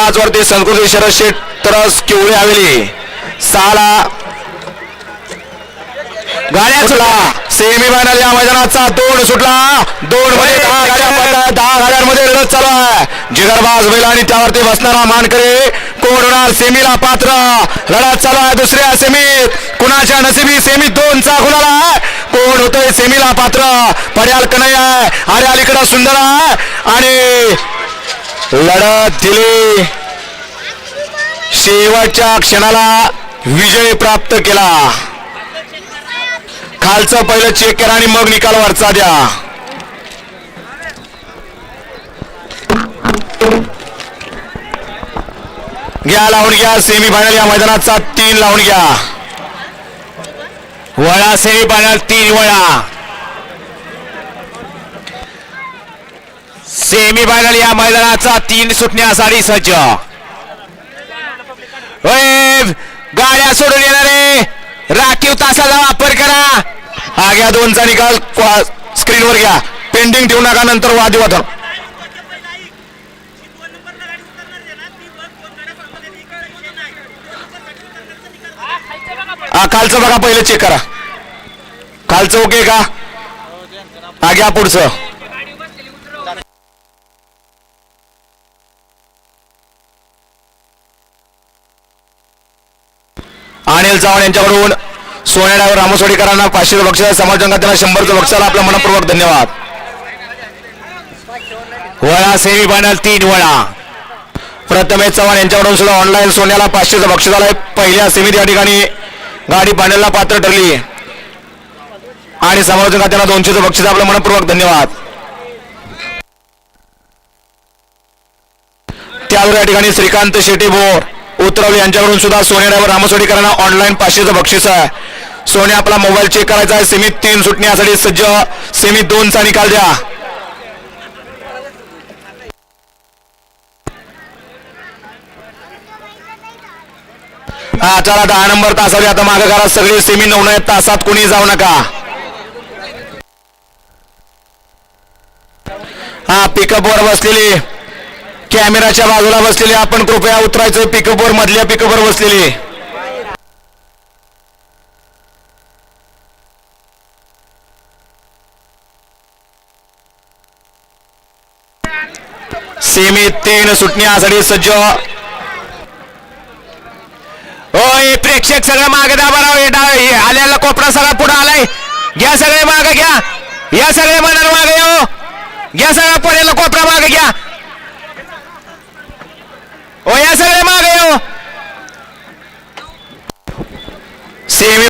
पाच वरती संस्कृती शरद शेठ तरस केवळे हवेली सहाला गाड्या सुटला. सेमी फायनल या मैदानाचा. दोन सुटला. दोन मध्ये दहा गाड्या दहा गाड्यांमध्ये लढत चालू आहे जिगरबाज बैल आणि त्यावरती बसणारा मानकरे कोण होणार? सेमीला पात्र. लढत चालू आहे दुसऱ्या सेमीत. कुणाच्या नशिबी सेमीत दोनचा गुलाल? आहे कोण होतोय सेमीला पात्र? पर्याल कन्हैया. आहे अरे अलीकडं सुंदर आहे. आणि लढत दिली. शेवटच्या क्षणाला विजय प्राप्त केला. खालचं पहिलं चेक करा आणि मग निकाल वरचा द्या. घ्या लावून घ्या. सेमी फायनल या मैदानाचा तीन लावून घ्या. वळा सेमी फायनल तीन वळा. सेमी फायनल या मैदानाचा तीन सुटण्यासाठी सज्ज. गाड्या सोडून येणारे राखीव तासाचा वापर करा. हा घ्या दोनचा निकाल स्क्रीनवर घ्या. पेंडिंग ठेवू नका नंतर वादविवाद हा खालचं बघा पहिलं चेक करा. खालचं ओके का? हा घ्या पुढचं. अनिल चव्हाण यांच्याकडून सोन्या डायव्हर रामसोडीकरांना पाचशेचं बक्षीस समाजंगा त्यांना शंभरचं बक्षाला आपला मनपूर्वक धन्यवाद. वळा सेमी फायनल तीन वळा. प्रथमेश चव्हाण यांच्याकडून सुद्धा ऑनलाईन सोन्याला पाचशेचं बक्षीस आलंय. पहिल्या सेमीत या ठिकाणी गाडी पाण्याला पात्र ठरली. आणि समालोचन खात्याला दोनशेचं बक्षीस आपलं मनपूर्वक धन्यवाद. त्यावर या ठिकाणी श्रीकांत शेटे बोर. उतरवले. यांच्याकडून सुद्धा सोन्या ड्रायव्हर रामसोडीकरांना ऑनलाईन पाचशेचं बक्षीस आहे. सोने आपला मोबाईल चेक करायचा आहे. सीमित तीन सुटण्यासाठी सज्ज. सीमित दोनचा निकाल द्या. हा चला दहा नंबर तासावर आता मागे करा सगळे. सेमी नऊ तासात कोणी जाऊ नका. हा पिकअप वर बसलेली. कॅमेराच्या बाजूला बसलेले आपण कृपया उतरायचं. पिकअपवर मधल्या पिकअपवर बसलेले सेमी तीन सुटण्यासाठी सज्ज. होय प्रेक्षक सगळं मागे दाबा राव आल्याला कोपरा सगळा पुढे आलाय. घ्या सगळे मागे घ्या. या सगळे मनाला मागे हो घ्या सगळ्या पडेला कोपरा मागे घ्या.